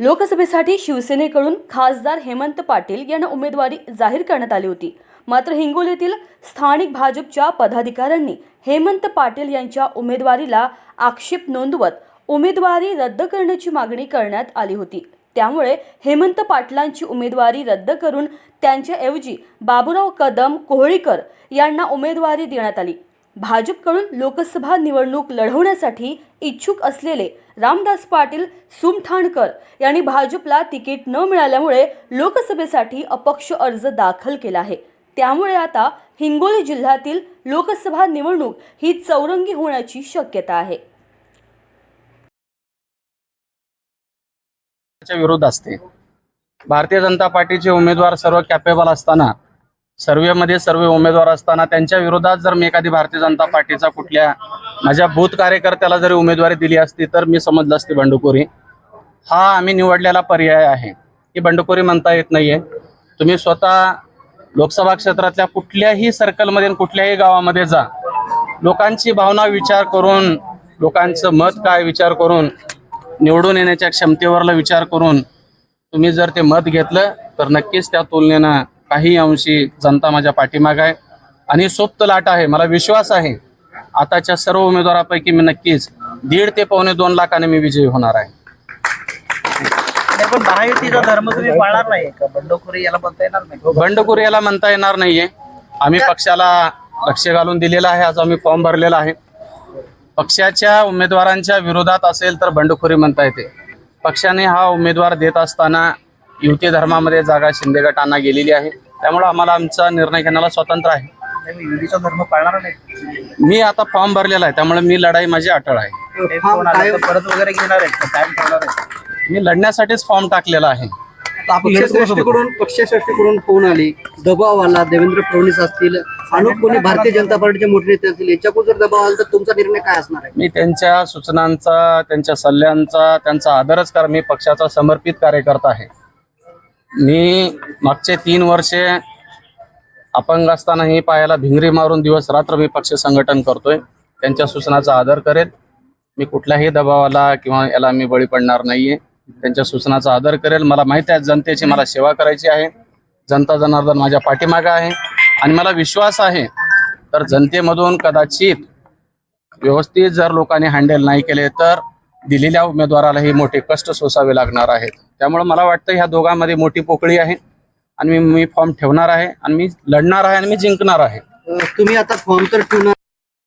लोकसभेसाठी शिवसेनेकडून खासदार हेमंत पाटील यांना उमेदवारी जाहीर करण्यात आली होती. मात्र हिंगोलीतील स्थानिक भाजपच्या पदाधिकाऱ्यांनी हेमंत पाटील यांच्या उमेदवारीला आक्षेप नोंदवत उमेदवारी रद्द करण्याची मागणी करण्यात आली होती. त्यामुळे हेमंत पाटलांची उमेदवारी रद्द करून त्यांच्याऐवजी बाबुराव कदम कोहळीकर यांना उमेदवारी देण्यात आली. भाजपकडून लोकसभा निवडणूक लढवण्यासाठी इच्छुक असलेले रामदास पाटील सुमठाणकर यांनी भाजपला तिकीट न मिळाल्यामुळे लोकसभेसाठी अपक्ष अर्ज दाखल केला आहे. त्यामुळे आता हिंगोली जिल्ह्यातील लोकसभा निवडणूक ही चौरंगी होण्याची शक्यता आहे. विरोध असते. भारतीय जनता पार्टीचे उमेदवार सर्व कॅपेबल असताना सर्वेमध्ये सर्व उमेदवार असताना त्यांच्या विरोधात जर मी एखादी भारतीय जनता पार्टीचा कुठल्या माझ्या बूथ कार्यकर्त्याला जरी उमेदवारी दिली असती तर मी समजलं असते बंडखोरी. हा आम्ही निवडलेला पर्याय आहे. ही बंडखोरी म्हणता येत नाहीये. तुम्ही स्वतः लोकसभा क्षेत्रातल्या कुठल्याही सर्कलमध्ये कुठल्याही गावामध्ये जा. लोकांची भावना विचार करून लोकांचं मत काय विचार करून निवडून येण्याच्या क्षमतेवरला विचार करून तुम्ही जर ते मत घेतलं तर नक्कीच त्या तुलनेनं काही अंशी जनता माझ्या पाठीमाग आहे. आणि सोप्त लाट आहे मला विश्वास आहे. आताच्या सर्व उमेदवारापैकी मी नक्कीच दीड ते पावणे दोन लाखाने मी विजयी होणार आहे. नाही, पण महायुतीचा धर्म तुम्ही पाळणार नाही का? बंडखोरी याला म्हणता येणार नाही. बंडखोरी याला म्हणता येणार नाहीये. आम्ही पक्षाला लक्ष घालून दिलेला आहे आज आम्ही फॉर्म भरलेला आहे. पक्षाच्या उमेदवारांच्या विरोधात असेल तर बंडखोरी म्हणता येते. पक्षाने हा उमेदवार देत असताना युती धर्मामध्ये जागा शिंदे गटांना गेलेली आहे. त्यामुळे आम्हाला आमचा निर्णय घेण्याला स्वतंत्र आहे. युतीचा धर्म पाळणार नाही. मी आता फॉर्म भरलेला आहे त्यामुळे मी लढाई माझी अटळ आहे. परत वगैरे घेणार आहेत मी लढण्यासाठीच फॉर्म टाकलेला आहे. पक्षश्रेष्ठीकडून पक्षश्रेष्ठीकडून फोन आले. दबाव आला देवेंद्र फडणवीस असतील कोणी भारतीय जनता पार्टीचे मोठे नेते असतील याच्याकडून जर दबाव आला तर तुमचा निर्णय काय असणार आहे? मी त्यांच्या सूचनांचा त्यांच्या सल्ल्यांचा त्यांचा आदरच कर मी पक्षाचा समर्पित कार्यकर्ता आहे. मी मागचे तीन वर्षे अपंग असतानाही पायाला भिंगरी मारून दिवस रात्र मी पक्ष संघटन करतोय. त्यांच्या सूचनाचा आदर करेल. मी कुठल्याही दबावाला किंवा याला मी बळी पडणार नाहीये. त्यांच्या सूचनाचा आदर करेल. मला माहिती आहे जनतेची मला सेवा करायची आहे. जनता जनार्दन माझ्या पाठीमागा आहे. आणि मला विश्वास आहे. तर जनतेमधून कदाचित व्यवस्थित जर लोकांनी हँडल नाही केले तर दिलेल्या उमेदवारालाही मोठे कष्ट सोसावे लागणार आहेत. त्यामुळे मला वाटतं ह्या दोघांमध्ये मोठी पोकळी आहे आणि मी मी फॉर्म ठेवणार आहे आणि मी लढणार आहे आणि मी जिंकणार आहे. तुम्ही आता फॉर्म तर ठेवणार